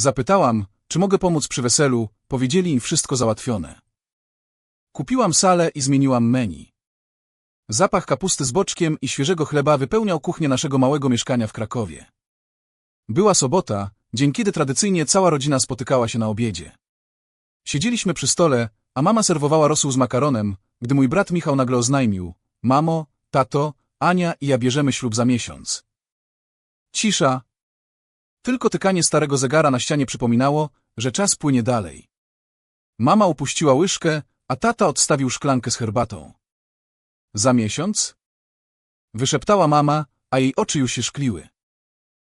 Zapytałam, czy mogę pomóc przy weselu, powiedzieli im wszystko załatwione. Kupiłam salę i zmieniłam menu. Zapach kapusty z boczkiem i świeżego chleba wypełniał kuchnię naszego małego mieszkania w Krakowie. Była sobota, dzień kiedy tradycyjnie cała rodzina spotykała się na obiedzie. Siedzieliśmy przy stole, a mama serwowała rosół z makaronem, gdy mój brat Michał nagle oznajmił Mamo, tato, Ania i ja bierzemy ślub za miesiąc. Cisza. Tylko tykanie starego zegara na ścianie przypominało, że czas płynie dalej. Mama upuściła łyżkę, a tata odstawił szklankę z herbatą. Za miesiąc? Wyszeptała mama, a jej oczy już się szkliły.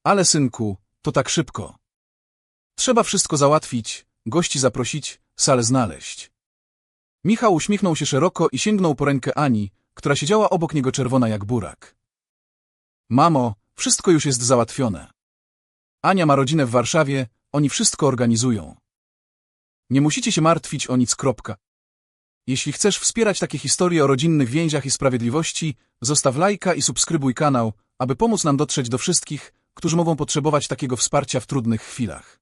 Ale synku, to tak szybko. Trzeba wszystko załatwić, gości zaprosić, salę znaleźć. Michał uśmiechnął się szeroko i sięgnął po rękę Ani, która siedziała obok niego czerwona jak burak. Mamo, wszystko już jest załatwione. Ania ma rodzinę w Warszawie, oni wszystko organizują. Nie musicie się martwić o nic. Kropka. Jeśli chcesz wspierać takie historie o rodzinnych więziach i sprawiedliwości, zostaw lajka i subskrybuj kanał, aby pomóc nam dotrzeć do wszystkich, którzy mogą potrzebować takiego wsparcia w trudnych chwilach.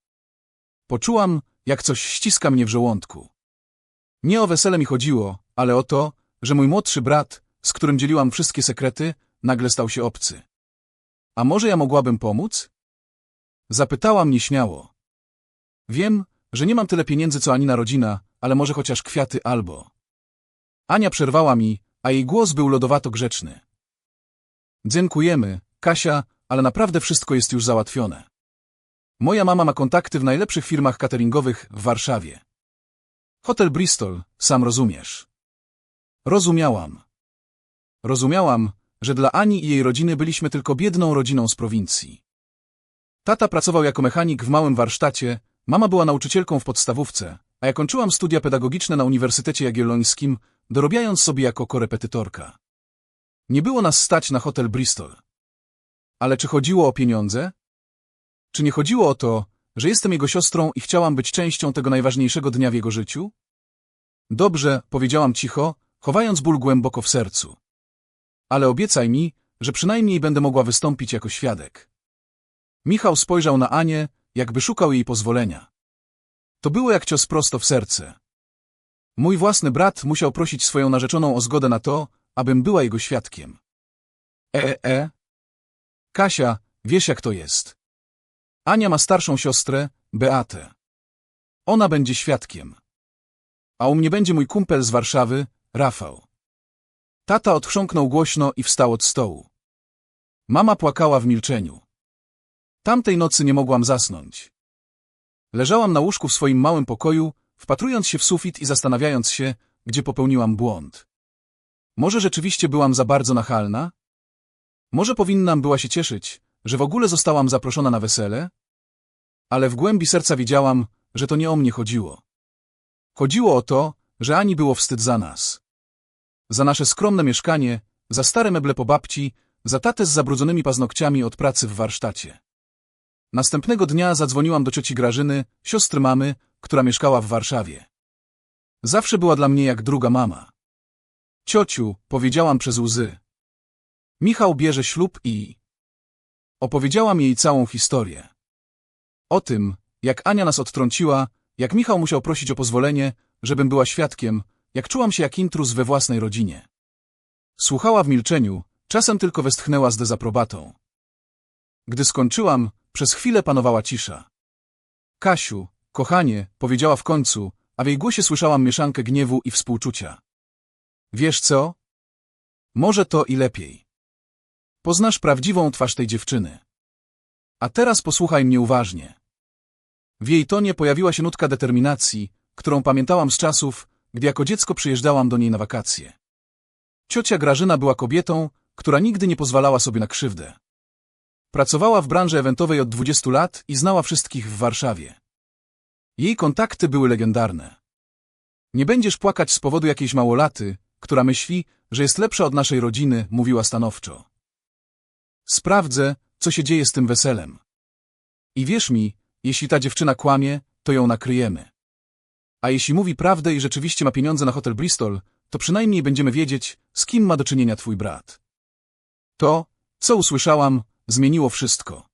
Poczułam, jak coś ściska mnie w żołądku. Nie o wesele mi chodziło, ale o to, że mój młodszy brat, z którym dzieliłam wszystkie sekrety, nagle stał się obcy. A może ja mogłabym pomóc? Zapytałam nieśmiało. Wiem, że nie mam tyle pieniędzy co Anina rodzina, ale może chociaż kwiaty albo... Ania przerwała mi, a jej głos był lodowato grzeczny. Dziękujemy, Kasia, ale naprawdę wszystko jest już załatwione. Moja mama ma kontakty w najlepszych firmach cateringowych w Warszawie. Hotel Bristol, sam rozumiesz. Rozumiałam. Rozumiałam, że dla Ani i jej rodziny byliśmy tylko biedną rodziną z prowincji. Tata pracował jako mechanik w małym warsztacie, mama była nauczycielką w podstawówce, a ja kończyłam studia pedagogiczne na Uniwersytecie Jagiellońskim, dorobiając sobie jako korepetytorka. Nie było nas stać na hotel Bristol. Ale czy chodziło o pieniądze? Czy nie chodziło o to, że jestem jego siostrą i chciałam być częścią tego najważniejszego dnia w jego życiu? Dobrze, powiedziałam cicho, chowając ból głęboko w sercu. Ale obiecaj mi, że przynajmniej będę mogła wystąpić jako świadek. Michał spojrzał na Anię, jakby szukał jej pozwolenia. To było jak cios prosto w serce. Mój własny brat musiał prosić swoją narzeczoną o zgodę na to, abym była jego świadkiem. E, e, e. Kasia, wiesz jak to jest. Ania ma starszą siostrę, Beatę. Ona będzie świadkiem. A u mnie będzie mój kumpel z Warszawy, Rafał. Tata odchrząknął głośno i wstał od stołu. Mama płakała w milczeniu. Tamtej nocy nie mogłam zasnąć. Leżałam na łóżku w swoim małym pokoju, wpatrując się w sufit i zastanawiając się, gdzie popełniłam błąd. Może rzeczywiście byłam za bardzo nachalna? Może powinnam była się cieszyć, że w ogóle zostałam zaproszona na wesele? Ale w głębi serca wiedziałam, że to nie o mnie chodziło. Chodziło o to, że Ani było wstyd za nas. Za nasze skromne mieszkanie, za stare meble po babci, za tatę z zabrudzonymi paznokciami od pracy w warsztacie. Następnego dnia zadzwoniłam do cioci Grażyny, siostry mamy, która mieszkała w Warszawie. Zawsze była dla mnie jak druga mama. Ciociu, powiedziałam przez łzy. Michał bierze ślub i... Opowiedziałam jej całą historię. O tym, jak Ania nas odtrąciła, jak Michał musiał prosić o pozwolenie, żebym była świadkiem, jak czułam się jak intruz we własnej rodzinie. Słuchała w milczeniu, czasem tylko westchnęła z dezaprobatą. Gdy skończyłam, przez chwilę panowała cisza. Kasiu, kochanie, powiedziała w końcu, a w jej głosie słyszałam mieszankę gniewu i współczucia. Wiesz co? Może to i lepiej. Poznasz prawdziwą twarz tej dziewczyny. A teraz posłuchaj mnie uważnie. W jej tonie pojawiła się nutka determinacji, którą pamiętałam z czasów, gdy jako dziecko przyjeżdżałam do niej na wakacje. Ciocia Grażyna była kobietą, która nigdy nie pozwalała sobie na krzywdę. Pracowała w branży eventowej od 20 lat i znała wszystkich w Warszawie. Jej kontakty były legendarne. Nie będziesz płakać z powodu jakiejś małolaty, która myśli, że jest lepsza od naszej rodziny, mówiła stanowczo. Sprawdzę, co się dzieje z tym weselem. I wierz mi, jeśli ta dziewczyna kłamie, to ją nakryjemy. A jeśli mówi prawdę i rzeczywiście ma pieniądze na hotel Bristol, to przynajmniej będziemy wiedzieć, z kim ma do czynienia twój brat. To, co usłyszałam, zmieniło wszystko.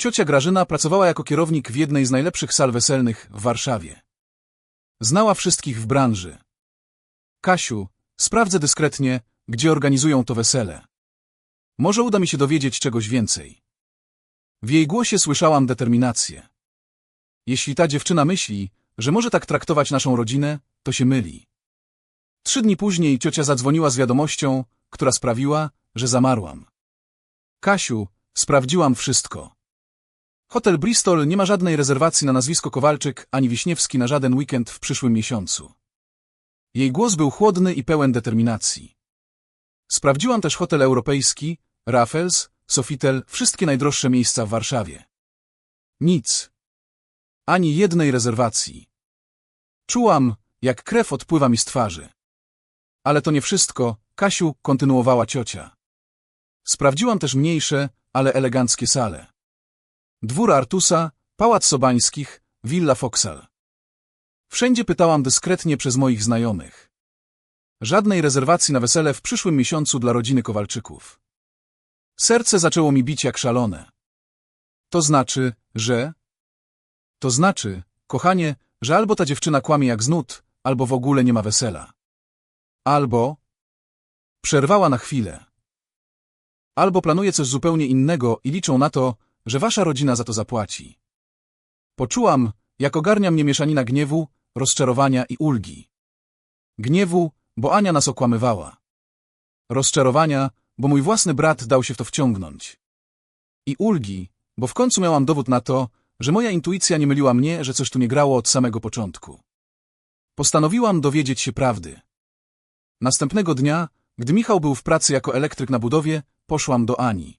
Ciocia Grażyna pracowała jako kierownik w jednej z najlepszych sal weselnych w Warszawie. Znała wszystkich w branży. Kasiu, sprawdzę dyskretnie, gdzie organizują to wesele. Może uda mi się dowiedzieć czegoś więcej. W jej głosie słyszałam determinację. Jeśli ta dziewczyna myśli, że może tak traktować naszą rodzinę, to się myli. Trzy dni później ciocia zadzwoniła z wiadomością, która sprawiła, że zamarłam. Kasiu, sprawdziłam wszystko. Hotel Bristol nie ma żadnej rezerwacji na nazwisko Kowalczyk ani Wiśniewski na żaden weekend w przyszłym miesiącu. Jej głos był chłodny i pełen determinacji. Sprawdziłam też hotel europejski, Raffles, Sofitel, wszystkie najdroższe miejsca w Warszawie. Nic. Ani jednej rezerwacji. Czułam, jak krew odpływa mi z twarzy. Ale to nie wszystko, Kasiu, kontynuowała ciocia. Sprawdziłam też mniejsze, ale eleganckie sale. Dwór Artusa, Pałac Sobańskich, Villa Foxal. Wszędzie pytałam dyskretnie przez moich znajomych. Żadnej rezerwacji na wesele w przyszłym miesiącu dla rodziny Kowalczyków. Serce zaczęło mi bić jak szalone. To znaczy, że... To znaczy, kochanie, że albo ta dziewczyna kłamie jak znud, albo w ogóle nie ma wesela. Albo... Przerwała na chwilę. Albo planuje coś zupełnie innego i liczą na to, że wasza rodzina za to zapłaci. Poczułam, jak ogarnia mnie mieszanina gniewu, rozczarowania i ulgi. Gniewu, bo Ania nas okłamywała. Rozczarowania, bo mój własny brat dał się w to wciągnąć. I ulgi, bo w końcu miałam dowód na to, że moja intuicja nie myliła mnie, że coś tu nie grało od samego początku. Postanowiłam dowiedzieć się prawdy. Następnego dnia, gdy Michał był w pracy jako elektryk na budowie, poszłam do Ani.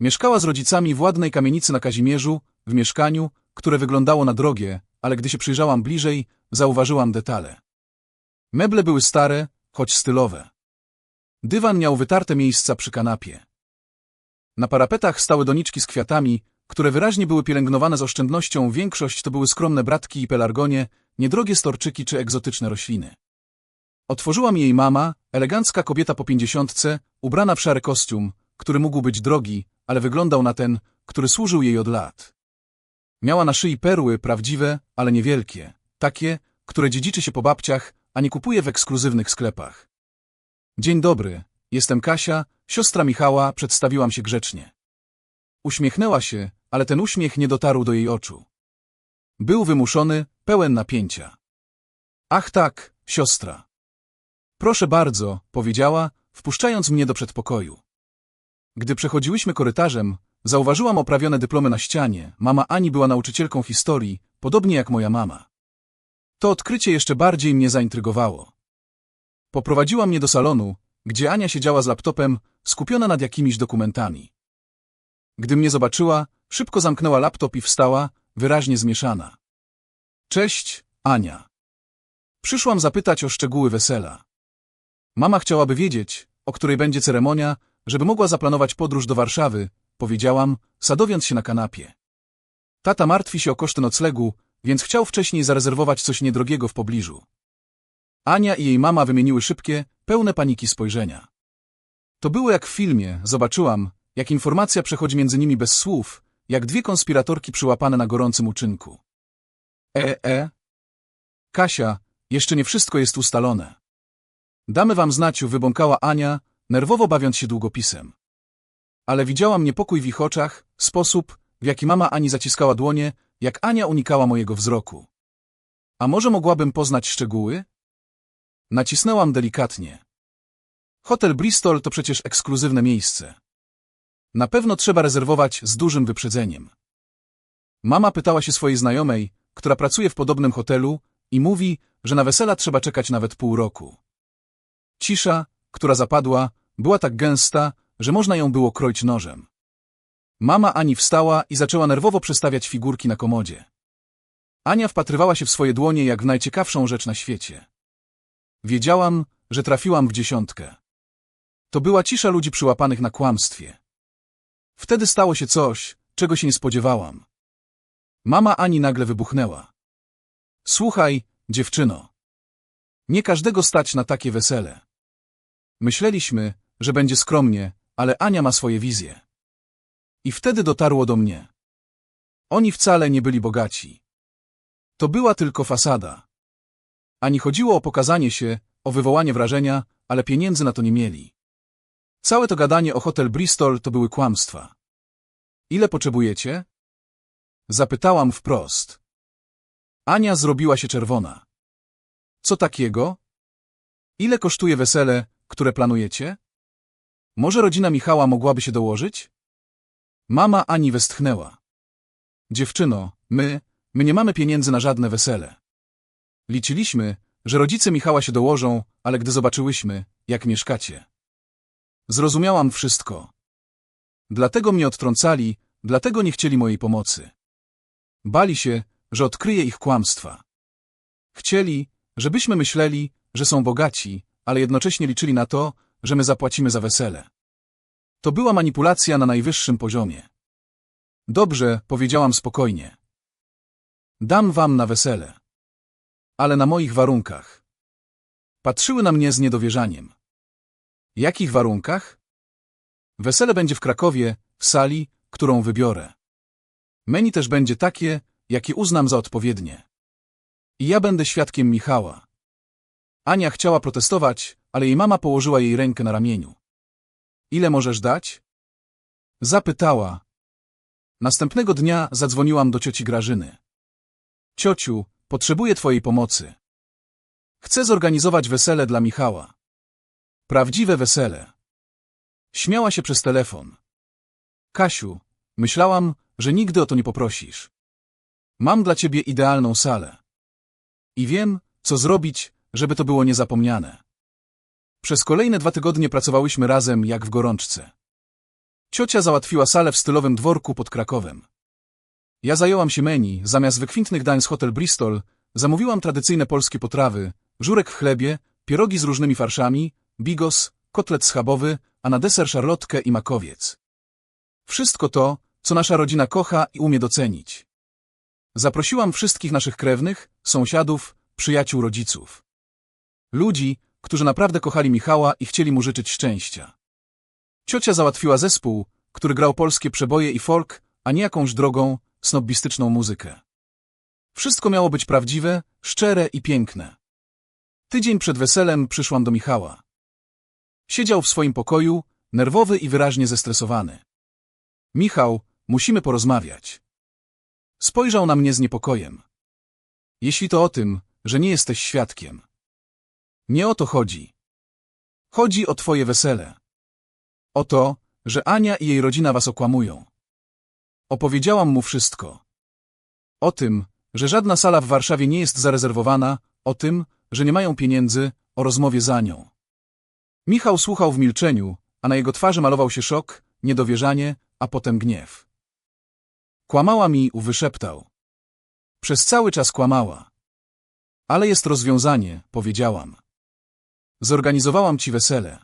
Mieszkała z rodzicami w ładnej kamienicy na Kazimierzu, w mieszkaniu, które wyglądało na drogie, ale gdy się przyjrzałam bliżej, zauważyłam detale. Meble były stare, choć stylowe. Dywan miał wytarte miejsca przy kanapie. Na parapetach stały doniczki z kwiatami, które wyraźnie były pielęgnowane z oszczędnością, większość to były skromne bratki i pelargonie, niedrogie storczyki czy egzotyczne rośliny. Otworzyła mi jej mama, elegancka kobieta po pięćdziesiątce, ubrana w szary kostium, który mógł być drogi, ale wyglądał na ten, który służył jej od lat. Miała na szyi perły, prawdziwe, ale niewielkie, takie, które dziedziczy się po babciach, a nie kupuje w ekskluzywnych sklepach. Dzień dobry, jestem Kasia, siostra Michała, przedstawiłam się grzecznie. Uśmiechnęła się, ale ten uśmiech nie dotarł do jej oczu. Był wymuszony, pełen napięcia. Ach tak, siostra. Proszę bardzo, powiedziała, wpuszczając mnie do przedpokoju. Gdy przechodziłyśmy korytarzem, zauważyłam oprawione dyplomy na ścianie. Mama Ani była nauczycielką historii, podobnie jak moja mama. To odkrycie jeszcze bardziej mnie zaintrygowało. Poprowadziła mnie do salonu, gdzie Ania siedziała z laptopem, skupiona nad jakimiś dokumentami. Gdy mnie zobaczyła, szybko zamknęła laptop i wstała, wyraźnie zmieszana. Cześć, Ania. Przyszłam zapytać o szczegóły wesela. Mama chciałaby wiedzieć, o której będzie ceremonia, żeby mogła zaplanować podróż do Warszawy, powiedziałam, sadowiąc się na kanapie. Tata martwi się o koszty noclegu, więc chciał wcześniej zarezerwować coś niedrogiego w pobliżu. Ania i jej mama wymieniły szybkie, pełne paniki spojrzenia. To było jak w filmie, zobaczyłam, jak informacja przechodzi między nimi bez słów, jak dwie konspiratorki przyłapane na gorącym uczynku. E, e. Kasia, jeszcze nie wszystko jest ustalone. Damy wam znać, wybąkała Ania, nerwowo bawiąc się długopisem. Ale widziałam niepokój w ich oczach, sposób, w jaki mama Ani zaciskała dłonie, jak Ania unikała mojego wzroku. A może mogłabym poznać szczegóły? Nacisnęłam delikatnie. Hotel Bristol to przecież ekskluzywne miejsce. Na pewno trzeba rezerwować z dużym wyprzedzeniem. Mama pytała się swojej znajomej, która pracuje w podobnym hotelu i mówi, że na wesela trzeba czekać nawet pół roku. Cisza, która zapadła, była tak gęsta, że można ją było kroić nożem. Mama Ani wstała i zaczęła nerwowo przestawiać figurki na komodzie. Ania wpatrywała się w swoje dłonie jak w najciekawszą rzecz na świecie. Wiedziałam, że trafiłam w dziesiątkę. To była cisza ludzi przyłapanych na kłamstwie. Wtedy stało się coś, czego się nie spodziewałam. Mama Ani nagle wybuchnęła. Słuchaj, dziewczyno. Nie każdego stać na takie wesele. Myśleliśmy, że będzie skromnie, ale Ania ma swoje wizje. I wtedy dotarło do mnie. Oni wcale nie byli bogaci. To była tylko fasada. Ani chodziło o pokazanie się, o wywołanie wrażenia, ale pieniędzy na to nie mieli. Całe to gadanie o hotel Bristol to były kłamstwa. Ile potrzebujecie? Zapytałam wprost. Ania zrobiła się czerwona. Co takiego? Ile kosztuje wesele, które planujecie? Może rodzina Michała mogłaby się dołożyć? Mama Ani westchnęła. Dziewczyno, my, my nie mamy pieniędzy na żadne wesele. Liczyliśmy, że rodzice Michała się dołożą, ale gdy zobaczyłyśmy, jak mieszkacie. Zrozumiałam wszystko. Dlatego mnie odtrącali, dlatego nie chcieli mojej pomocy. Bali się, że odkryję ich kłamstwa. Chcieli, żebyśmy myśleli, że są bogaci, ale jednocześnie liczyli na to, że my zapłacimy za wesele. To była manipulacja na najwyższym poziomie. Dobrze, powiedziałam spokojnie. Dam wam na wesele. Ale na moich warunkach. Patrzyły na mnie z niedowierzaniem. Jakich warunkach? Wesele będzie w Krakowie, w sali, którą wybiorę. Menu też będzie takie, jakie uznam za odpowiednie. I ja będę świadkiem Michała. Ania chciała protestować, ale jej mama położyła jej rękę na ramieniu. Ile możesz dać? Zapytała. Następnego dnia zadzwoniłam do cioci Grażyny. Ciociu, potrzebuję twojej pomocy. Chcę zorganizować wesele dla Michała. Prawdziwe wesele. Śmiała się przez telefon. Kasiu, myślałam, że nigdy o to nie poprosisz. Mam dla ciebie idealną salę. I wiem, co zrobić, żeby to było niezapomniane. Przez kolejne dwa tygodnie pracowałyśmy razem jak w gorączce. Ciocia załatwiła salę w stylowym dworku pod Krakowem. Ja zająłam się menu, zamiast wykwintnych dań z Hotel Bristol, zamówiłam tradycyjne polskie potrawy, żurek w chlebie, pierogi z różnymi farszami, bigos, kotlet schabowy, a na deser szarlotkę i makowiec. Wszystko to, co nasza rodzina kocha i umie docenić. Zaprosiłam wszystkich naszych krewnych, sąsiadów, przyjaciół rodziców. Ludzi, którzy naprawdę kochali Michała i chcieli mu życzyć szczęścia. Ciocia załatwiła zespół, który grał polskie przeboje i folk, a nie jakąś drogą, snobbistyczną muzykę. Wszystko miało być prawdziwe, szczere i piękne. Tydzień przed weselem przyszłam do Michała. Siedział w swoim pokoju, nerwowy i wyraźnie zestresowany. Michał, musimy porozmawiać. Spojrzał na mnie z niepokojem. Jeśli to o tym, że nie jesteś świadkiem. Nie o to chodzi. Chodzi o twoje wesele. O to, że Ania i jej rodzina was okłamują. Opowiedziałam mu wszystko. O tym, że żadna sala w Warszawie nie jest zarezerwowana, o tym, że nie mają pieniędzy, o rozmowie za nią. Michał słuchał w milczeniu, a na jego twarzy malował się szok, niedowierzanie, a potem gniew. Kłamała mi, wyszeptał. Przez cały czas kłamała. Ale jest rozwiązanie, powiedziałam. Zorganizowałam ci wesele.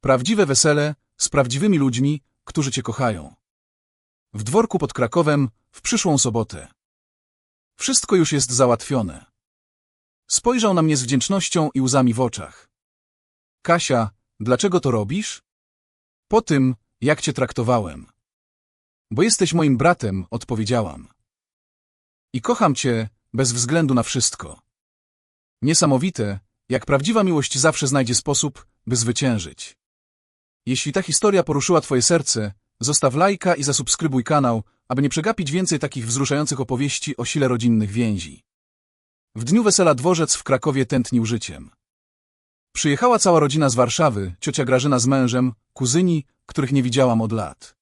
Prawdziwe wesele, z prawdziwymi ludźmi, którzy cię kochają. W dworku pod Krakowem, w przyszłą sobotę. Wszystko już jest załatwione. Spojrzał na mnie z wdzięcznością i łzami w oczach. Kasia, dlaczego to robisz? Po tym, jak cię traktowałem. Bo jesteś moim bratem, odpowiedziałam. I kocham cię, bez względu na wszystko. Niesamowite, jak prawdziwa miłość zawsze znajdzie sposób, by zwyciężyć. Jeśli ta historia poruszyła twoje serce, zostaw lajka i zasubskrybuj kanał, aby nie przegapić więcej takich wzruszających opowieści o sile rodzinnych więzi. W dniu wesela dworzec w Krakowie tętnił życiem. Przyjechała cała rodzina z Warszawy, ciocia Grażyna z mężem, kuzyni, których nie widziałam od lat.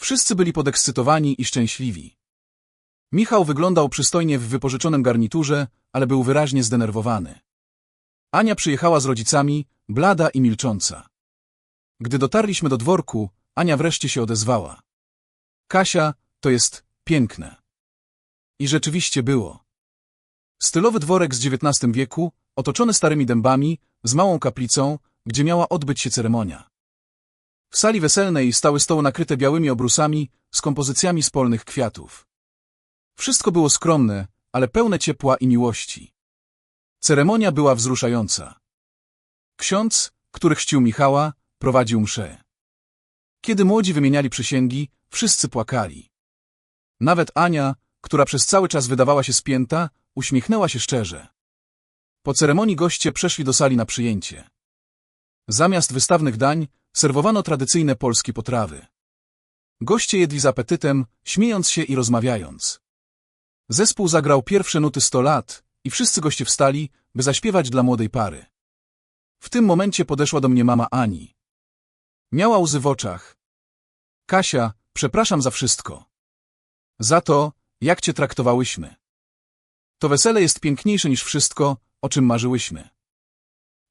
Wszyscy byli podekscytowani i szczęśliwi. Michał wyglądał przystojnie w wypożyczonym garniturze, ale był wyraźnie zdenerwowany. Ania przyjechała z rodzicami, blada i milcząca. Gdy dotarliśmy do dworku, Ania wreszcie się odezwała. Kasia, to jest piękne. I rzeczywiście było. Stylowy dworek z XIX wieku, otoczony starymi dębami, z małą kaplicą, gdzie miała odbyć się ceremonia. W sali weselnej stały stoły nakryte białymi obrusami z kompozycjami z polnych kwiatów. Wszystko było skromne, ale pełne ciepła i miłości. Ceremonia była wzruszająca. Ksiądz, który chrzcił Michała, prowadził mszę. Kiedy młodzi wymieniali przysięgi, wszyscy płakali. Nawet Ania, która przez cały czas wydawała się spięta, uśmiechnęła się szczerze. Po ceremonii goście przeszli do sali na przyjęcie. Zamiast wystawnych dań serwowano tradycyjne polskie potrawy. Goście jedli z apetytem, śmiejąc się i rozmawiając. Zespół zagrał pierwsze nuty sto lat i wszyscy goście wstali, by zaśpiewać dla młodej pary. W tym momencie podeszła do mnie mama Ani. Miała łzy w oczach. Kasia, przepraszam za wszystko. Za to, jak cię traktowałyśmy. To wesele jest piękniejsze niż wszystko, o czym marzyłyśmy.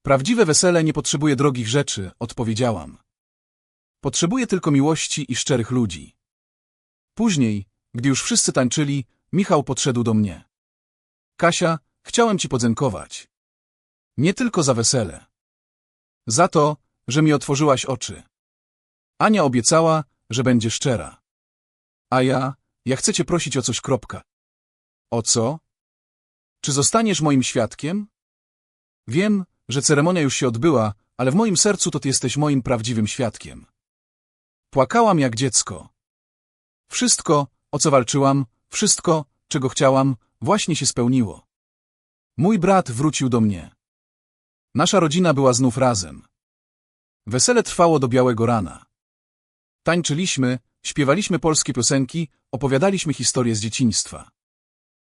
Prawdziwe wesele nie potrzebuje drogich rzeczy, odpowiedziałam. Potrzebuje tylko miłości i szczerych ludzi. Później, gdy już wszyscy tańczyli, Michał podszedł do mnie. Kasia, chciałem ci podziękować. Nie tylko za wesele. Za to, że mi otworzyłaś oczy. Ania obiecała, że będzie szczera. A ja, ja chcę cię prosić o coś kropka. O co? Czy zostaniesz moim świadkiem? Wiem, że ceremonia już się odbyła, ale w moim sercu to ty jesteś moim prawdziwym świadkiem. Płakałam jak dziecko. Wszystko, o co walczyłam, wszystko, czego chciałam, właśnie się spełniło. Mój brat wrócił do mnie. Nasza rodzina była znów razem. Wesele trwało do białego rana. Tańczyliśmy, śpiewaliśmy polskie piosenki, opowiadaliśmy historie z dzieciństwa.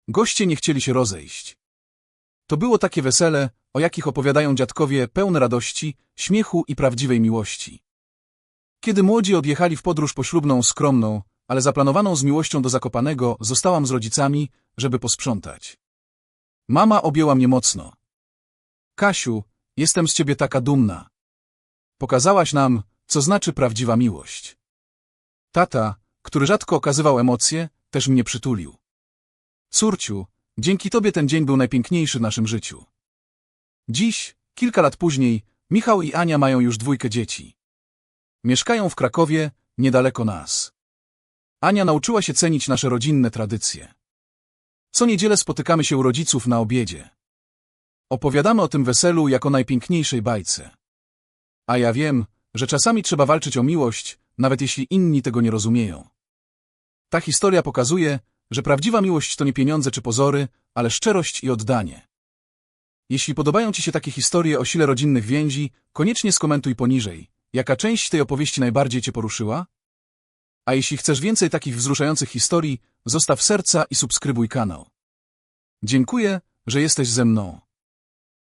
Goście nie chcieli się rozejść. To było takie wesele, o jakich opowiadają dziadkowie, pełne radości, śmiechu i prawdziwej miłości. Kiedy młodzi odjechali w podróż poślubną skromną, ale zaplanowaną z miłością do Zakopanego, zostałam z rodzicami, żeby posprzątać. Mama objęła mnie mocno. Kasiu, jestem z ciebie taka dumna. Pokazałaś nam, co znaczy prawdziwa miłość. Tata, który rzadko okazywał emocje, też mnie przytulił. Córciu, dzięki tobie ten dzień był najpiękniejszy w naszym życiu. Dziś, kilka lat później, Michał i Ania mają już dwójkę dzieci. Mieszkają w Krakowie, niedaleko nas. Ania nauczyła się cenić nasze rodzinne tradycje. Co niedzielę spotykamy się u rodziców na obiedzie. Opowiadamy o tym weselu jako najpiękniejszej bajce. A ja wiem, że czasami trzeba walczyć o miłość, nawet jeśli inni tego nie rozumieją. Ta historia pokazuje, że prawdziwa miłość to nie pieniądze czy pozory, ale szczerość i oddanie. Jeśli podobają Ci się takie historie o sile rodzinnych więzi, koniecznie skomentuj poniżej, jaka część tej opowieści najbardziej Cię poruszyła? A jeśli chcesz więcej takich wzruszających historii, zostaw serca i subskrybuj kanał. Dziękuję, że jesteś ze mną.